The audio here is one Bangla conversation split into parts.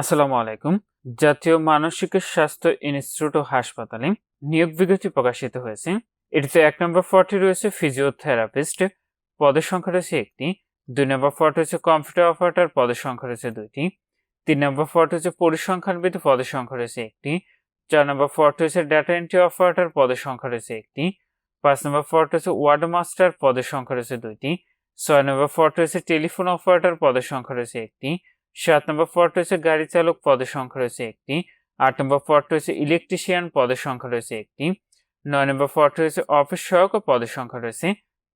আসসালামু আলাইকুম। জাতীয় মানসিক স্বাস্থ্য ইনস্টিটিউট ও হাসপাতালে নিয়োগ বিজ্ঞপ্তি প্রকাশিত হয়েছে। এটিতে এক নম্বর ফর্টি রয়েছে ফিজিওথেরাপিস্ট পদের সংখ্যা রয়েছে একটি। দুই নম্বর ফর্ট হচ্ছে কম্পিউটার অপারেটর পদের সংখ্যা রয়েছে দুইটি। তিন নম্বর ফর্ট হচ্ছে পরিসংখ্যানবিদ, পদের সংখ্যা রয়েছে একটি। চার নম্বর ফর্ট হচ্ছে ডাটা এন্ট্রি অপারেটর পদের সংখ্যা রয়েছে একটি। পাঁচ নম্বর ফর্ট হচ্ছে ওয়ার্ড মাস্টার পদের সংখ্যা রয়েছে দুইটি। ছয় নম্বর ফর্ট হচ্ছে টেলিফোন অপারেটর পদের সংখ্যা রয়েছে একটি। সাত নম্বর পদ রয়েছে গাড়ি চালক পদের সংখ্যা রয়েছে একটি, আট নম্বর পদ রয়েছে ইলেকট্রিশিয়ান পদের সংখ্যা রয়েছে একটি, নয় নম্বর পদ রয়েছে অফিস সহায়ক পদের সংখ্যা রয়েছে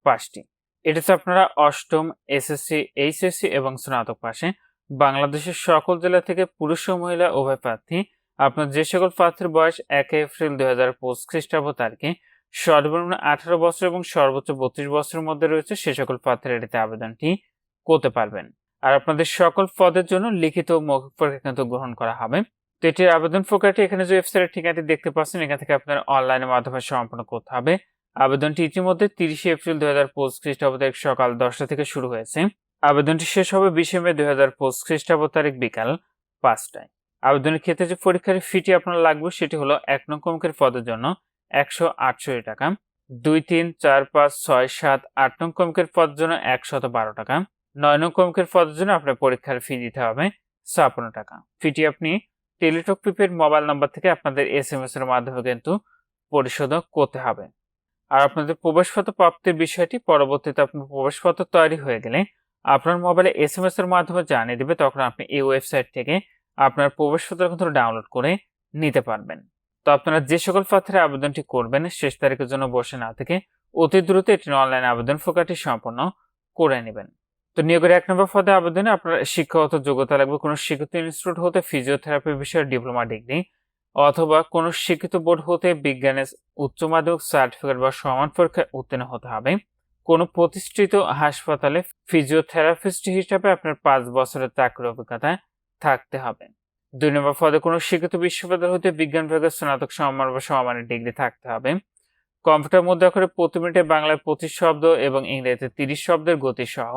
পাঁচটি। এটাতে আপনারা অষ্টম এসএসসি এইচএসসি এবং স্নাতক পাশে। বাংলাদেশের সকল জেলা থেকে পুরুষ ও মহিলা উভয় প্রার্থী। আপনার যে সকল প্রার্থীর বয়স এক এপ্রিল দুই হাজার পঁচিশ খ্রিস্টাব্দ তারিখে, সর্বনিম্ন আঠারো বছর এবং সর্বোচ্চ বত্রিশ বছরের মধ্যে রয়েছে সে সকল প্রার্থীরা এটিতে আবেদনটি করতে পারবেন। আর আপনাদের সকল পদের জন্য লিখিত মৌখিক পরীক্ষা কিন্তু গ্রহণ করা হবে। তো এটির আবেদন প্রক্রিয়াটি এখানে যে ওয়েবসাইটের ঠিকানাটি দেখতে পাচ্ছেন, এখান থেকে আপনার অনলাইনের মাধ্যমে সম্পন্ন করতে হবে। আবেদনটি ইতিমধ্যে তিরিশে এপ্রিল দুই হাজার পঁচিশ খ্রিস্টাব্দ সকাল দশটা থেকে শুরু হয়েছে। আবেদনটি শেষ হবে বিশে মে দুই হাজার পঁচিশ খ্রিস্টাব্দ তারিখ বিকাল পাঁচটায়। আবেদনের ক্ষেত্রে যে পরীক্ষার ফিটি আপনার লাগবে, সেটি হলো এক নং কমকের পদের জন্য একশো আটষট্টি টাকা। দুই তিন চার পাঁচ ছয় সাত আট নং কমকের পদের জন্য একশত বারো টাকা। নয় নং পদের জন্য আপনার পরীক্ষার ফি দিতে হবে। ছাপ্পান্ন টাকা। ফিটি আপনি টেলিটক প্রিপেড মোবাইল নাম্বার থেকে আপনাদের এস এম এস এর মাধ্যমে কিন্তু পরিশোধ করতে হবে। আর আপনাদের প্রবেশপত্র প্রাপ্তির বিষয়টি পরবর্তীতে আপনার প্রবেশপত্র তৈরি হয়ে গেলে আপনার মোবাইলে এস এম এস এর মাধ্যমে জানিয়ে দেবে, তখন আপনি এই ওয়েবসাইট থেকে আপনার প্রবেশপত্র কিন্তু ডাউনলোড করে নিতে পারবেন। তো আপনারা যে সকল পাত্রে আবেদনটি করবেন, শেষ তারিখের জন্য বসে না থেকে অতি দ্রুত এটির অনলাইন আবেদন প্রক্রিয়াটি সম্পন্ন করে নেবেন। তো নিয়োগের এক নম্বর পদে আবেদনে আপনার শিক্ষাগত যোগ্যতা লাগবে। কোনো শিক্ষিত ইনস্টিটিউট হতে ফিজিওথেরাপি বিষয়ে ডিপ্লোমা ডিগ্রি অথবা কোনো শিক্ষিত বোর্ড হতে বিজ্ঞানের উচ্চ মাধ্যমিক সার্টিফিকেট বা সমান পরীক্ষায় উত্তীর্ণ হতে হবে। কোনো প্রতিষ্ঠিত হাসপাতালে ফিজিওথেরাপিস্ট হিসাবে আপনার পাঁচ বছরের চাকরির অভিজ্ঞতা থাকতে হবে। দুই নম্বর পদে কোনো শিক্ষিত বিশ্ববিদ্যালয় হতে বিজ্ঞান বিভাগের স্নাতক সমান বা সমানের ডিগ্রি থাকতে হবে। কম্পিউটার মধ্যে করে প্রতি মিনিটে বাংলায় পঁচিশ শব্দ এবং ইংরেজিতে তিরিশ শব্দের গতি সহ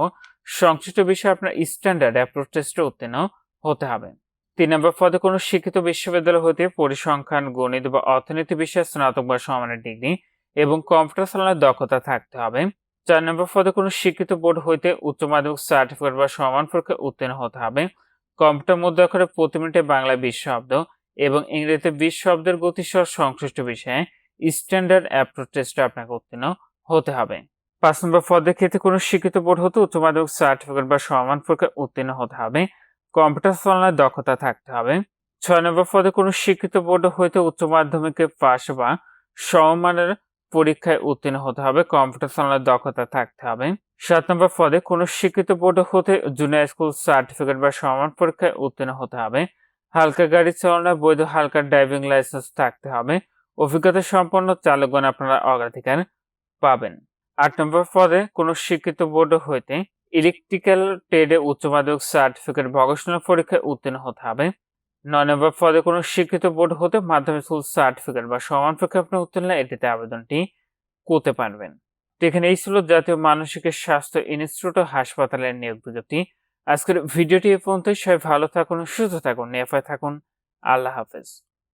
সংশ্লিষ্ট বিষয়ে আপনার স্ট্যান্ডার্ড অ্যাপ্রোচ টেস্টে উত্তীর্ণ হতে হবে। তিন নম্বর পদে কোনো শিক্ষিত বিশ্ববিদ্যালয় হতে পরিসংখ্যান, গণিত বা অর্থনীতি বিষয়ে স্নাতক বা সমানের ডিগ্রি এবং কম্পিউটার চালানোর দক্ষতা থাকতে হবে। চার নম্বর পদে কোনো শিক্ষিত বোর্ড হইতে উচ্চ মাধ্যমিক সার্টিফিকেট বা সমান পরীক্ষায় উত্তীর্ণ হতে হবে। কম্পিউটার মধ্যে অক্ষরে প্রতি মিনিটে বাংলায় বিশ শব্দ এবং ইংরেজিতে বিশ শব্দের গতি সহ সংশ্লিষ্ট বিষয়ে স্ট্যান্ডার্ড অ্যাপ্রোচ টেস্টে আপনাকে উত্তীর্ণ হতে হবে। পাঁচ নম্বর পদের ক্ষেত্রে কোনো শিক্ষিত বোর্ড হতে উচ্চ মাধ্যমিক সার্টিফিকেট বা সমান পরীক্ষায় উত্তীর্ণ হতে হবে। কম্পিউটার চালানোর দক্ষতা থাকতে হবে। ছয় নম্বর পদে কোনো শিক্ষিত বোর্ড হইতে উচ্চ মাধ্যমিকে পাশ বা সমমানের পরীক্ষায় উত্তীর্ণ হতে হবে। কম্পিউটার চালানোর দক্ষতা থাকতে হবে। সাত নম্বর পদে কোনো শিক্ষিত বোর্ড হতে জুনিয়র স্কুল সার্টিফিকেট বা সমান পরীক্ষায় উত্তীর্ণ হতে হবে। হালকা গাড়ি চালানোর বৈধ হালকা ড্রাইভিং লাইসেন্স থাকতে হবে। অভিজ্ঞতা সম্পন্ন চালকগণ আপনারা অগ্রাধিকার পাবেন। আট নম্বর পদে কোনো শিক্ষিত বোর্ড হইতে ইলেকট্রিক্যাল ট্রেডে উচ্চ মাধ্যমিক সার্টিফিকেট ভকেশনাল পরীক্ষায় উত্তীর্ণ হতে হবে। নয় নম্বর পদে কোনো শিক্ষিত বোর্ড হতে মাধ্যমিক স্কুল সার্টিফিকেট বা সমান পরীক্ষা আপনি উত্তীর্ণ এটিতে আবেদনটি করতে পারবেন। তো এখানে এই ছিল জাতীয় মানসিক স্বাস্থ্য ইনস্টিটিউট হাসপাতালের নিয়োগ বিজ্ঞপ্তি। আজকের ভিডিওটি এ পর্যন্তই। সবাই ভালো থাকুন, সুস্থ থাকুন নেফায় থাকুন। আল্লাহ হাফেজ।